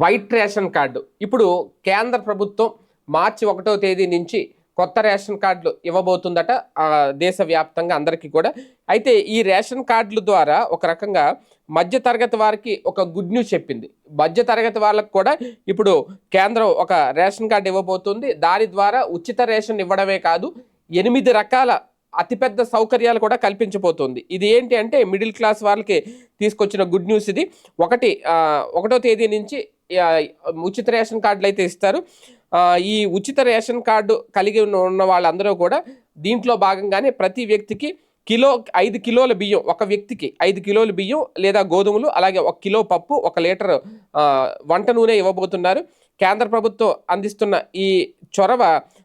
White ration card. ఇప్పుడు కేంద్ర ప్రభుత్వం మార్చి ఒకటో తేదీ నుంచి కొత్త రేషన్ కార్డులు ఇవ్వబోతుందట దేశవ్యాప్తంగా అందరికీ కూడా. అయితే ఈ రేషన్ కార్డుల ద్వారా ఒక రకంగా మధ్య తరగతి వారికి ఒక గుడ్ న్యూస్ చెప్పింది. మధ్య తరగతి వాళ్ళకు కూడా ఇప్పుడు కేంద్రం ఒక రేషన్ కార్డు ఇవ్వబోతుంది. దాని ద్వారా ఉచిత రేషన్ ఇవ్వడమే కాదు ఎనిమిది రకాల అతిపెద్ద సౌకర్యాలు కూడా కల్పించబోతుంది. ఇది ఏంటి అంటే మిడిల్ క్లాస్ వాళ్ళకి తీసుకొచ్చిన గుడ్ న్యూస్ ఇది. ఒకటి ఒకటో తేదీ నుంచి ఉచిత రేషన్ కార్డులు అయితే ఇస్తారు. ఈ ఉచిత రేషన్ కార్డు కలిగి ఉన్న వాళ్ళందరూ కూడా దీంట్లో భాగంగానే ప్రతి వ్యక్తికి కిలో ఐదు కిలోల బియ్యం ఒక వ్యక్తికి ఐదు కిలోల బియ్యం లేదా గోధుమలు అలాగే ఒక కిలో పప్పు ఒక లీటర్ వంట నూనె ఇవ్వబోతున్నారు. కేంద్ర ప్రభుత్వం అందిస్తున్న ఈ చొరవ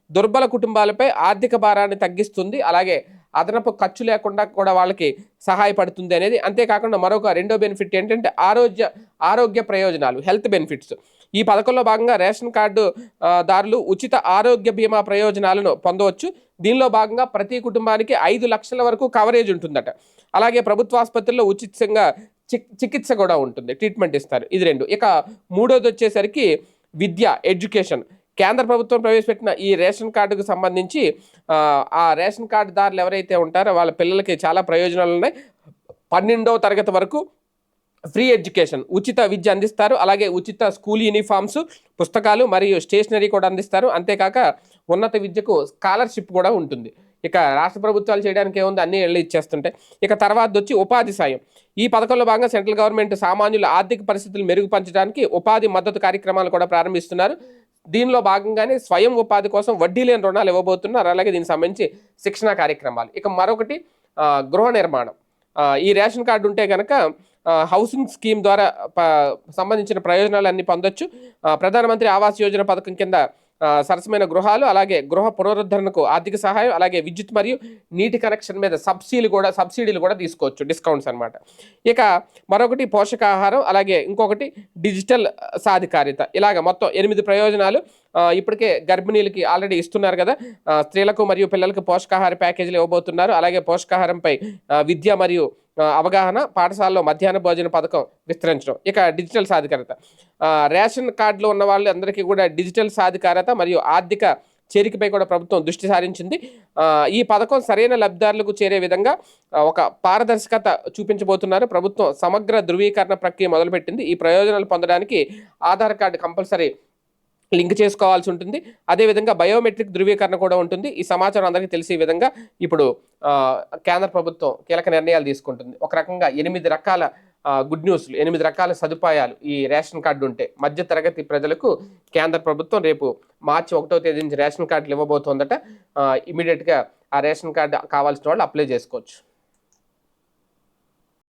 దుర్బల కుటుంబాలపై ఆర్థిక భారాన్ని తగ్గిస్తుంది. అలాగే అదనపు ఖర్చు లేకుండా కూడా వాళ్ళకి సహాయపడుతుంది అనేది అంతేకాకుండా మరొక రెండో బెనిఫిట్ ఏంటంటే ఆరోగ్య ఆరోగ్య ప్రయోజనాలు హెల్త్ బెనిఫిట్స్. ఈ పథకంలో భాగంగా రేషన్ కార్డు దారులు ఉచిత ఆరోగ్య బీమా ప్రయోజనాలను పొందవచ్చు. దీనిలో భాగంగా ప్రతి కుటుంబానికి ఐదు లక్షల వరకు కవరేజ్ ఉంటుందట. అలాగే ప్రభుత్వ ఆసుపత్రుల్లో ఉచితంగా చిక్ చికిత్స కూడా ఉంటుంది ట్రీట్మెంట్ ఇస్తారు. ఇది రెండు. ఇక మూడోది వచ్చేసరికి విద్య ఎడ్యుకేషన్. కేంద్ర ప్రభుత్వం ప్రవేశపెట్టిన ఈ రేషన్ కార్డుకు సంబంధించి ఆ, రేషన్ కార్డుదారులు ఎవరైతే ఉంటారో వాళ్ళ పిల్లలకి చాలా ప్రయోజనాలు ఉన్నాయి. పన్నెండవ తరగతి వరకు ఫ్రీ ఎడ్యుకేషన్ ఉచిత విద్య అందిస్తారు. అలాగే ఉచిత స్కూల్ యూనిఫామ్స్ పుస్తకాలు మరియు స్టేషనరీ కూడా అందిస్తారు. అంతేకాక ఉన్నత విద్యకు స్కాలర్షిప్ కూడా ఉంటుంది. ఇక రాష్ట్ర ప్రభుత్వాలు చేయడానికి ఏముంది? అన్ని వెళ్ళి ఇచ్చేస్తుంటాయి ఇక తర్వాత వచ్చి ఉపాధి సాయం. ఈ పథకంలో భాగంగా సెంట్రల్ గవర్నమెంట్ సామాన్యుల ఆర్థిక పరిస్థితులు మెరుగుపరచడానికి ఉపాధి మద్దతు కార్యక్రమాలు కూడా ప్రారంభిస్తున్నారు. దీనిలో భాగంగానే స్వయం ఉపాధి కోసం వడ్డీ లేని రుణాలు ఇవ్వబోతున్నారు. అలాగే దీనికి సంబంధించి శిక్షణ కార్యక్రమాలు. ఇక మరొకటి గృహ నిర్మాణం. ఈ రేషన్ కార్డు ఉంటే కనుక హౌసింగ్ స్కీమ్ ద్వారా ప- సంబంధించిన ప్రయోజనాలు అన్ని పొందొచ్చు ప్రధానమంత్రి ఆవాస్ యోజన పథకం కింద సరసమైన గృహాలు అలాగే గృహ పునరుద్ధరణకు ఆర్థిక సహాయం అలాగే విద్యుత్ మరియు నీటి కనెక్షన్ మీద సబ్సిడీలు కూడా సబ్సిడీలు కూడా తీసుకోవచ్చు డిస్కౌంట్స్ అన్నమాట. ఇక మరొకటి పోషకాహారం అలాగే ఇంకొకటి డిజిటల్ సాధికారిత. ఇలాగ మొత్తం ఎనిమిది ప్రయోజనాలు ఇప్పటికే గర్భిణీలకి ఆల్రెడీ ఇస్తున్నారు కదా. స్త్రీలకు మరియు పిల్లలకు పోషకాహార ప్యాకేజీలు ఇవ్వబోతున్నారు. అలాగే పోషకాహారంపై విద్య మరియు అవగాహన పాఠశాలలో మధ్యాహ్న భోజన పథకం విస్తరించడం. ఇక డిజిటల్ సాధికారత. రేషన్ కార్డులో ఉన్న వాళ్ళు అందరికీ కూడా డిజిటల్ సాధికారత మరియు ఆర్థిక చేరికపై కూడా ప్రభుత్వం దృష్టి సారించింది. ఈ పథకం సరైన లబ్ధిదారులకు చేరే విధంగా ఒక పారదర్శకత చూపించబోతున్నారు. ప్రభుత్వం సమగ్ర ధృవీకరణ ప్రక్రియ మొదలుపెట్టింది. ఈ ప్రయోజనాలు పొందడానికి ఆధార్ కార్డు కంపల్సరీ లింక్ చేసుకోవాల్సి ఉంటుంది. అదేవిధంగా బయోమెట్రిక్ ధృవీకరణ కూడా ఉంటుంది. ఈ సమాచారం అందరికీ తెలిసే విధంగా ఇప్పుడు కేంద్ర ప్రభుత్వం కీలక నిర్ణయాలు తీసుకుంటుంది. ఒక రకంగా ఎనిమిది రకాల గుడ్ న్యూస్లు ఎనిమిది రకాల సదుపాయాలు ఈ రేషన్ కార్డు ఉంటే మధ్య తరగతి ప్రజలకు కేంద్ర ప్రభుత్వం రేపు మార్చి ఒకటో తేదీ నుంచి రేషన్ కార్డులు ఇవ్వబోతోందట. ఇమీడియట్గా ఆ రేషన్ కార్డు కావాల్సిన వాళ్ళు అప్లై చేసుకోవచ్చు.